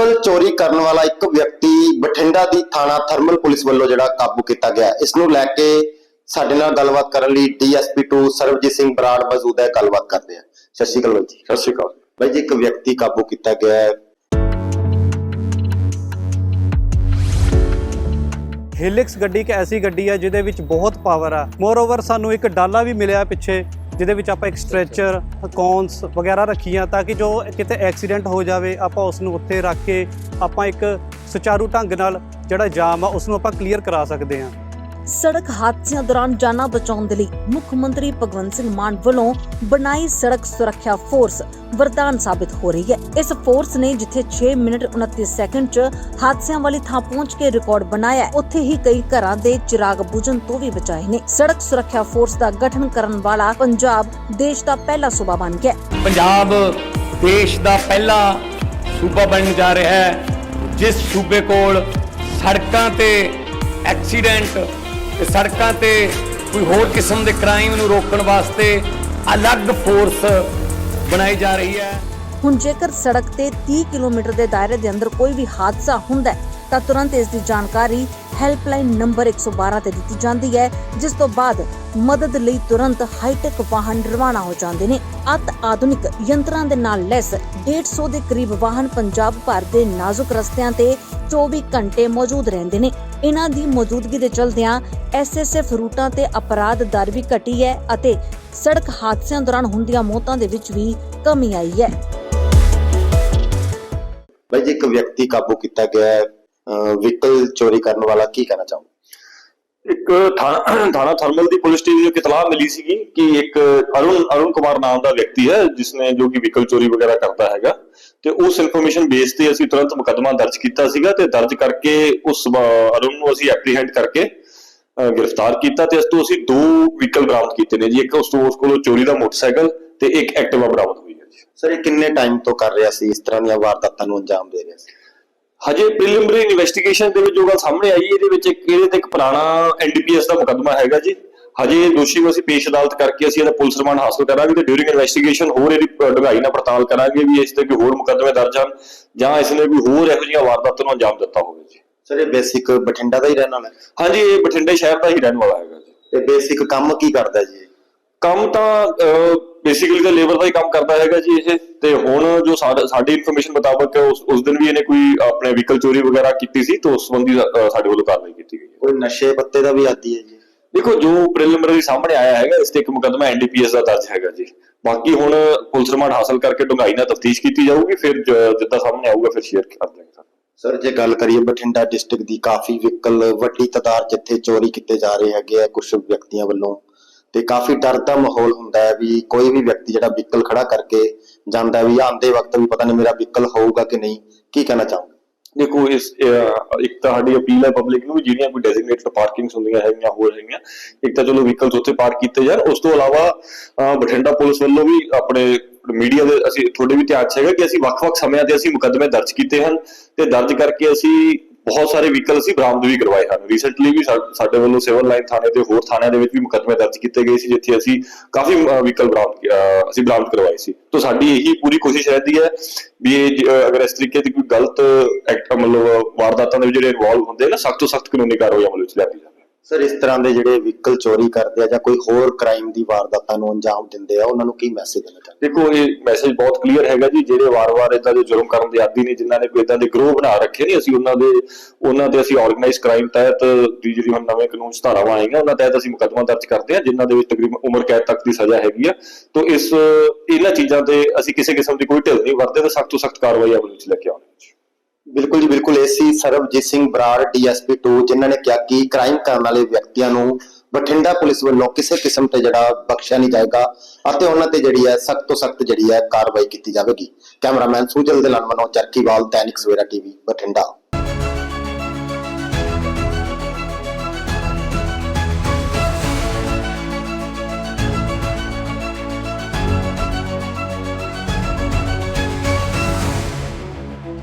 Vehicle ਚੋਰੀ ਕਰਨ ਵਾਲਾ ਇੱਕ ਵਿਅਕਤੀ ਬਠਿੰਡਾ ਦੀ ਥਾਣਾ ਥਰਮਲ ਪੁਲਿਸ ਵੱਲੋਂ ਜਿਹੜਾ ਕਾਬੂ ਕੀਤਾ ਗਿਆ ਇਸ ਨੂੰ ਲੈ ਕੇ ਸਾਡੇ ਨਾਲ ਗੱਲਬਾਤ ਕਰਨ ਲਈ ਡੀਐਸਪੀ 2 ਸਰਬਜੀਤ ਸਿੰਘ ਬਰਾੜ ਮੌਜੂਦ ਹੈ। ਗੱਲਬਾਤ ਕਰਦੇ ਆ ਸਤਿ ਸ਼੍ਰੀ ਅਕਾਲ ਜੀ। ਸਤਿ ਸ਼੍ਰੀ ਅਕਾਲ। ਬਾਈ ਜੀ ਇੱਕ ਵਿਅਕਤੀ ਕਾਬੂ ਕੀਤਾ ਗਿਆ ਹੈ। ਹਿਲਿਕਸ ਗੱਡੀ ਇੱਕ ਐਸੀ ਗੱਡੀ ਹੈ ਜਿਹਦੇ ਵਿੱਚ ਬਹੁਤ ਪਾਵਰ ਆ। ਮੋਰਓਵਰ ਸਾਨੂੰ ਇੱਕ ਡਾਲਾ ਵੀ ਮਿਲਿਆ ਪਿੱਛੇ। ਜਿਹਦੇ ਵਿੱਚ ਆਪਾਂ ਇੱਕ ਸਟ੍ਰੈਚਰ ਕੌਨਸ ਵਗੈਰਾ ਰੱਖੀਆਂ ਤਾਂ ਕਿ ਜੋ ਕਿਤੇ ਐਕਸੀਡੈਂਟ ਹੋ ਜਾਵੇ, ਆਪਾਂ ਉਸ ਨੂੰ ਉੱਥੇ ਰੱਖ ਕੇ ਆਪਾਂ ਇੱਕ ਸੁਚਾਰੂ ਢੰਗ ਨਾਲ ਜਿਹੜਾ ਜਾਮ ਆ ਉਸ ਨੂੰ ਆਪਾਂ ਕਲੀਅਰ ਕਰਾ ਸਕਦੇ ਹਾਂ। ਸੜਕ ਹਾਦਸਿਆਂ ਦੌਰਾਨ ਜਾਨਾਂ ਬਚਾਉਣ ਦੇ ਲਈ ਮੁੱਖ ਮੰਤਰੀ ਭਗਵੰਤ ਸਿੰਘ ਮਾਨ ਵੱਲੋਂ ਬਣਾਈ ਸੜਕ ਸੁਰੱਖਿਆ ਫੋਰਸ ਵਰਦਾਨ ਸਾਬਿਤ ਹੋ ਰਹੀ ਹੈ। ਇਸ ਫੋਰਸ ਨੇ ਜਿੱਥੇ 6 ਮਿੰਟ 29 ਸੈਕਿੰਡ 'ਚ ਹਾਦਸਿਆਂ ਵਾਲੀ ਥਾਂ ਪਹੁੰਚ ਕੇ ਰਿਕਾਰਡ ਬਣਾਇਆ, ਉੱਥੇ ਹੀ ਕਈ ਘਰਾਂ ਦੇ ਚਿਰਾਗ ਬੁਝਣ ਤੋਂ ਵੀ ਬਚਾਏ ਨੇ। ਸੜਕ ਸੁਰੱਖਿਆ ਫੋਰਸ ਦਾ ਗਠਨ ਕਰਨ ਵਾਲਾ ਪੰਜਾਬ ਦੇਸ਼ ਦਾ ਪਹਿਲਾ ਸੂਬਾ ਬਣ ਗਿਆ। ਪੰਜਾਬ ਦੇਸ਼ ਦਾ ਪਹਿਲਾ ਸੂਬਾ ਬਣਨ ਜਾ ਰਿਹਾ ਹੈ, ਜਿਸ ਸੂਬੇ ਕੋਲ ਸੜਕਾਂ ਤੇ ਐਕਸੀਡੈਂਟ ਸੜਕਾਂ ਤੇ ਕੋਈ ਹੋਰ ਕਿਸਮ ਦੇ ਕ੍ਰਾਈਮ ਨੂੰ ਰੋਕਣ ਵਾਸਤੇ ਅਲੱਗ ਫੋਰਸ ਬਣਾਈ ਜਾ ਰਹੀ ਹੈ। ਹੁਣ ਜੇਕਰ ਸੜਕ ਤੇ 30 ਕਿਲੋਮੀਟਰ ਦੇ ਦਾਇਰੇ ਦੇ ਅੰਦਰ ਕੋਈ ਵੀ ਹਾਦਸਾ ਹੁੰਦਾ ਹੈ, ਤਾਂ ਤੁਰੰਤ ਇਸ ਦੀ ਜਾਣਕਾਰੀ ਹੈਲਪਲਾਈਨ ਨੰਬਰ 112 ਤੇ ਦਿੱਤੀ ਜਾਂਦੀ ਹੈ, ਜਿਸ ਤੋਂ ਬਾਅਦ ਮਦਦ ਲਈ ਤੁਰੰਤ ਹਾਈਟੈਕ ਵਾਹਨ ਰਵਾਨਾ ਹੋ ਜਾਂਦੇ ਨੇ। ਅਤ ਆਧੁਨਿਕ ਯੰਤਰਾਂ ਦੇ ਨਾਲ ਲੈਸ 150 ਦੇ ਕਰੀਬ ਵਾਹਨ ਪੰਜਾਬ ਭਰ ਦੇ ਨਾਜ਼ੁਕ ਰਸਤਿਆਂ ਤੇ 24 ਘੰਟੇ ਮੌਜੂਦ ਰਹਿੰਦੇ ਨੇ। ਇਹਨਾਂ ਦੀ ਮੌਜੂਦਗੀ ਦੇ ਚਲਦਿਆਂ ਐਸਐਸਐਫ ਰੂਟਾਂ ਤੇ ਅਪਰਾਧ ਦਰ ਵੀ ਘਟੀ ਹੈ ਅਤੇ ਸੜਕ ਹਾਦਸਿਆਂ ਦੌਰਾਨ ਹੁੰਦੀਆਂ ਮੌਤਾਂ ਦੇ ਵਿੱਚ ਵੀ ਕਮੀ ਆਈ ਹੈ। ਬਾਈ ਜੀ ਇੱਕ ਵਿਅਕਤੀ ਕਾਬੂ ਕੀਤਾ ਗਿਆ ਹੈ। ਵਹੀਕਲ ਚੋਰੀ ਕਰਨ ਵਾਲਾ ਕੀ ਕਹਿਣਾ ਚਾਹੋ ਇੱਕ ਥਾਣਾ ਥਾਣਾ ਥਰਮਲ ਦੀ ਪੁਲਿਸ ਟੀਮ ਨੂੰ ਇਤਲਾਹ ਮਿਲੀ ਸੀਗੀ ਕਿ ਇੱਕ ਅਰੁਣ ਅਰੁਣ ਕੁਮਾਰ ਨਾਮ ਦਾ ਵਿਅਕਤੀ ਹੈ ਜਿਸਨੇ ਜੋ ਕਿ ਵਹੀਕਲ ਚੋਰੀ ਵਗੈਰਾ ਕਰਦਾ ਹੈਗਾ। ਤੇ ਉਸ ਇਨਫੋਰਮੇਸ਼ਨ ਬੇਸ ਤੇ ਅਸੀਂ ਤੁਰੰਤ ਮੁਕੱਦਮਾ ਦਰਜ ਕੀਤਾ ਸੀਗਾ ਤੇ ਦਰਜ ਕਰਕੇ ਉਸ ਅਰੁਣ ਨੂੰ ਅਸੀਂ ਐਪਰੀਹੈਂਡ ਕਰਕੇ ਗ੍ਰਿਫਤਾਰ ਕੀਤਾ ਤੇ ਇਸ ਤੋਂ ਅਸੀਂ ਦੋ ਵਹੀਕਲ ਬਰਾਮਦ ਕੀਤੇ ਨੇ ਜੀ। ਇੱਕ ਉਸ ਤੋਂ ਉਸ ਕੋਲੋਂ ਚੋਰੀ ਦਾ ਮੋਟਰਸਾਈਕਲ ਤੇ ਇੱਕ ਐਕਟਿਵਾ ਬਰਾਮਦ ਹੋਈ ਹੈ ਜੀ। ਸਰ ਇਹ ਕਿੰਨੇ ਟਾਈਮ ਤੋਂ ਕਰ ਰਿਹਾ ਸੀ? ਇਸ ਤਰ੍ਹਾਂ ਦੀਆਂ ਵਾਰਦਾਤਾਂ ਨੂੰ ਅੰਜਾਮ ਦੇ ਰਿਹਾ ਸੀ? ਹਜੇ ਪ੍ਰੀਲਿਮਿਨਰੀ ਇਨਵੈਸਟੀਗੇਸ਼ਨ ਦੇ ਵਿੱਚ ਜੋ ਗੱਲ ਸਾਹਮਣੇ ਆਈ ਇਹਦੇ ਵਿੱਚ ਇੱਕ ਇਹਦੇ ਤੇ ਇੱਕ ਪੁਰਾਣਾ ਐਨਡੀਪੀਐਸ ਦਾ ਮੁਕੱਦਮਾ ਹੈਗਾ ਜੀ। ਹਜੇ ਦੋਸ਼ੀ ਨੂੰ ਅਸੀਂ ਪੇਸ਼ ਅਦਾਲਤ ਕਰਕੇ ਅਸੀਂ ਇਹਦਾ ਪੁਲਿਸ ਰਿਮਾਂਡ ਹਾਸਲ ਕਰਾਂਗੇ ਤੇ ਡਿਊਰਿੰਗ ਇਨਵੈਸਟੀਗੇਸ਼ਨ ਹੋਰ ਇਹਦੀ ਡੂੰਘਾਈ ਨਾਲ ਪੜਤਾਲ ਕਰਾਂਗੇ ਵੀ ਇਸ ਤੇ ਕੋਈ ਹੋਰ ਮੁਕੱਦਮੇ ਦਰਜ ਹਨ ਜਾਂ ਇਸ ਨੇ ਕੋਈ ਹੋਰ ਇਹੋ ਜਿਹੀਆਂ ਵਾਰਦਾਤਾਂ ਨੂੰ ਅੰਜਾਮ ਦਿੱਤਾ ਹੋਵੇ ਜੀ। ਸਰ ਇਹ ਬੇਸਿਕ ਬਠਿੰਡਾ ਦਾ ਹੀ ਰਹਿਣ ਵਾਲਾ ਹੈ? ਹਾਂਜੀ ਇਹ ਬਠਿੰਡੇ ਸ਼ਹਿਰ ਦਾ ਹੀ ਰਹਿਣ ਵਾਲਾ ਹੈਗਾ ਜੀ। ਤੇ ਬੇਸਿਕ ਕੰਮ ਕੀ ਕਰਦਾ ਜੀ? ਕੰਮ ਤਾਂ ਬੇਸਿਕਲੀ ਤਾਂ ਲੇਬਰ ਦਾ ਹੀ ਕੰਮ ਕਰਦਾ ਹੈਗਾ ਜੀ ਇਹ। ਤੇ ਹੁਣ ਜੋ ਸਾਡਾ- ਇਨਫੋਰਮੇਸ਼ਨ ਮੁਤਾਬਕ ਉਸ ਉਸ ਦਿਨ ਵੀ ਇਹਨੇ ਕੋਈ ਆਪਣੇ ਵਹੀਕਲ ਚੋਰੀ ਵਗੈਰਾ ਕੀਤੀ ਸੀ ਤੇ ਉਸ ਸੰਬੰਧੀ ਸਾਡੇ ਵੱਲੋਂ ਕਾਰਵਾਈ ਕੀਤੀ ਗਈ ਹੈ। ਕੋਈ ਨਸ਼ੇ ਪੱਤੇ ਦਾ ਵੀ ਆਦੀ ਹੈ ਜੀ? ਦੇਖੋ, ਜੋ ਪ੍ਰੀਲਿਮਿਨਰੀ ਸਾਹਮਣੇ ਆਇਆ ਹੈਗਾ, ਇਸ ਤੇ ਇੱਕ ਮੁਕੱਦਮਾ ਐਨਡੀਪੀਐਸ ਦਾ ਦਰਜ ਹੈਗਾ ਜੀ। ਬਾਕੀ ਹੁਣ ਪੁਲਿਸ ਰਿਮਾਂਡ ਹਾਸਲ ਕਰਕੇ ਡੂੰਘਾਈ ਨਾਲ ਤਫਤੀਸ਼ ਕੀਤੀ ਜਾਊਗੀ, ਫਿਰ ਜਿੱਦਾਂ ਸਾਹਮਣੇ ਆਊਗਾ, ਫਿਰ ਸ਼ੇਅਰ ਕਰ ਦਾਂਗੇ ਸਰ। ਸਰ, ਜੇ ਗੱਲ ਕਰੀਏ ਬਠਿੰਡਾ ਡਿਸਟ੍ਰਿਕਟ ਦੀ, ਕਾਫੀ ਵਹੀਕਲ, ਵੱਡੀ ਤਾਦਾਦ ਜਿੱਥੇ ਚੋਰੀ ਕੀਤੇ ਜਾ ਰਹੇ ਹੈਗੇ ਆ ਕੁਝ ਵਿਅਕਤੀਆਂ ਵੱਲੋਂ, ਤੇ ਕਾਫੀ ਡਰ ਦਾ ਮਾਹੌਲ ਹੁੰਦਾ ਹੈ ਵੀ ਕੋਈ ਵੀ ਵਿਅਕਤੀ ਜਿਹੜਾ ਵਹੀਕਲ ਖੜਾ ਕਰਕੇ ਜਾਂਦਾ ਵੀ ਆਂਦੇ ਵਕਤ ਵੀ ਪਤਾ ਨਹੀਂ ਮੇਰਾ ਵਹੀਕਲ ਹੋਊਗਾ ਕਿ ਨਹੀਂ, ਕੀ ਕਹਿਣਾ ਚਾਹੋਗੇ? ਦੇਖੋ ਇਸ ਇੱਕ ਤਾਂ ਸਾਡੀ ਅਪੀਲ ਹੈ ਪਬਲਿਕ ਨੂੰ ਜਿਹੜੀਆਂ ਕੋਈ ਡੈਜ਼ਿਗਨੇਟਡ ਪਾਰਕਿੰਗਸ ਹੁੰਦੀਆਂ ਹੈਗੀਆਂ ਹੋਰ ਹੈਗੀਆਂ ਇੱਕ ਤਾਂ ਚਲੋ ਵਹੀਕਲਸ ਉੱਥੇ ਪਾਰਕ ਕੀਤੇ ਜਾਣ। ਉਸ ਤੋਂ ਇਲਾਵਾ ਅਹ, ਬਠਿੰਡਾ ਪੁਲਿਸ ਵੱਲੋਂ ਵੀ ਆਪਣੇ ਮੀਡੀਆ ਦੇ ਅਸੀਂ ਤੁਹਾਡੇ ਵੀ ਧਿਆਨ 'ਚ ਹੈਗਾ ਕਿ ਅਸੀਂ ਵੱਖ-ਵੱਖ ਸਮਿਆਂ ਤੇ ਅਸੀਂ ਮੁਕੱਦਮੇ ਦਰਜ ਕੀਤੇ ਹਨ ਤੇ ਦਰਜ ਕਰਕੇ ਅਸੀਂ ਬਹੁਤ ਸਾਰੇ ਵਹੀਕਲ ਅਸੀਂ ਬਰਾਮਦ ਵੀ ਕਰਵਾਏ ਹਨ। ਰੀਸੈਂਟਲੀ ਵੀ ਸਾਡੇ ਵੱਲੋਂ ਸਿਵਲ ਲਾਈਨ ਥਾਣੇ ਤੇ ਹੋਰ ਥਾਣਿਆਂ ਦੇ ਵਿੱਚ ਵੀ ਮੁਕੱਦਮੇ ਦਰਜ ਕੀਤੇ ਗਏ ਸੀ, ਜਿੱਥੇ ਅਸੀਂ ਕਾਫੀ ਵਹੀਕਲ ਬਰਾਮਦ ਅਸੀਂ ਬਰਾਮਦ ਕਰਵਾਏ ਸੀ। ਤਾਂ ਸਾਡੀ ਇਹੀ ਪੂਰੀ ਕੋਸ਼ਿਸ਼ ਰਹਿੰਦੀ ਹੈ ਵੀ ਇਹ ਅਗਰ ਇਸ ਤਰੀਕੇ ਦੀ ਕੋਈ ਗਲਤ ਐਕਟ ਮਤਲਬ ਵਾਰਦਾਤਾਂ ਦੇ ਵਿੱਚ ਜਿਹੜੇ ਇਨਵੋਲਵ ਹੁੰਦੇ ਨੇ, ਸਖਤ ਤੋਂ ਸਖਤ ਕਾਨੂੰਨੀ ਕਾਰਵਾਈ ਅਮਲ ਵਿੱਚ ਲਿਆਂਦੀ ਜਾਵੇ। ਸਰ, ਇਸ ਤਰ੍ਹਾਂ ਦੇ ਜਿਹੜੇ ਵਹੀਕਲ ਚੋਰੀ ਕਰਦੇ ਆ ਜਾਂ ਕੋਈ ਹੋਰ ਕ੍ਰਾਈਮ ਦੀ ਵਾਰਦਾਤਾਂ ਨੂੰ ਅੰਜਾਮ ਦਿੰਦੇ ਆ, ਉਹਨਾਂ ਨੂੰ ਕੀ ਮੈਸੇਜ ਦੇਣਾ ਚਾਹੁੰਦੇ? ਦੇਖੋ, ਇਹ ਮੈਸੇਜ ਬਹੁਤ ਕਲੀਅਰ ਹੈਗਾ ਜੀ। ਜਿਹੜੇ ਵਾਰ-ਵਾਰ ਇਦਾਂ ਦੇ ਜੁਰਮ ਕਰਨ ਦੇ ਆਦੀ ਨੇ, ਜਿਨ੍ਹਾਂ ਨੇ ਕੋਈ ਇਦਾਂ ਦੇ ਗਰੋਹ ਬਣਾ ਰੱਖੇ ਨੇ, ਅਸੀਂ ਉਹਨਾਂ ਦੇ ਉਹਨਾਂ ਦੇ ਅਸੀਂ ਆਰਗੇਨਾਈਜ਼ ਕ੍ਰਾਈਮ ਤਹਿਤ ਦੀ ਜਿਹੜੀ ਹੁਣ ਨਵੇਂ ਕਾਨੂੰਨ ਧਾਰਾਵਾਂ ਆਈਆਂ, ਉਹਨਾਂ ਤਹਿਤ ਅਸੀਂ ਮੁਕੱਦਮਾ ਦਰਜ ਕਰਦੇ ਹਾਂ ਜਿਨ੍ਹਾਂ ਦੇ ਵਿੱਚ ਤਕਰੀਬਨ ਉਮਰ ਕੈਦ ਤੱਕ ਦੀ ਸਜ਼ਾ ਹੈਗੀ ਆ। ਤੋਂ ਇਸ, ਇਹਨਾਂ ਚੀਜ਼ਾਂ ਤੇ ਅਸੀਂ ਕਿਸੇ ਕਿਸਮ ਦੀ ਕੋਈ ਢਿੱਲ ਨਹੀਂ ਵਰਤੇ ਤੇ ਸਖਤ ਤੋਂ ਸਖਤ ਕਾਰਵਾਈ ਅਮਲ ਵਿੱਚ ਲੈ ਕੇ ਆਉਣੀ ਬਿਲਕੁਲ ਜੀ, ਬਿਲਕੁਲ। ਏਸੀ ਸਰਬਜੀਤ ਸਿੰਘ ਬਰਾੜ, ਡੀਐਸਪੀ 2 ਜਿਨ੍ਹਾਂ ਨੇ ਕਿਹਾ ਕਿ ਕ੍ਰਾਈਮ ਕਰਨ ਵਾਲੇ ਵਿਅਕਤੀਆਂ ਨੂੰ ਬਠਿੰਡਾ ਪੁਲਿਸ ਵੱਲੋਂ ਕਿਸੇ ਕਿਸਮ ਤੇ ਜਿਹੜਾ ਬਖਸ਼ਿਆ ਨਹੀਂ ਜਾਏਗਾ ਅਤੇ ਉਹਨਾਂ ਤੇ ਜਿਹੜੀ ਹੈ ਸਖਤ ਤੋਂ ਸਖਤ ਜਿਹੜੀ ਹੈ ਕਾਰਵਾਈ ਕੀਤੀ ਜਾਵੇਗੀ। ਕੈਮਰਾਮੈਨ ਸੁਜਲ ਦੇ ਨਾਲ ਮਨੋਜ ਚਰਕੀਵਾਲ ਦੈਨਿਕ ਸਵੇਰਾ ਟੀਵੀ, ਬਠਿੰਡਾ।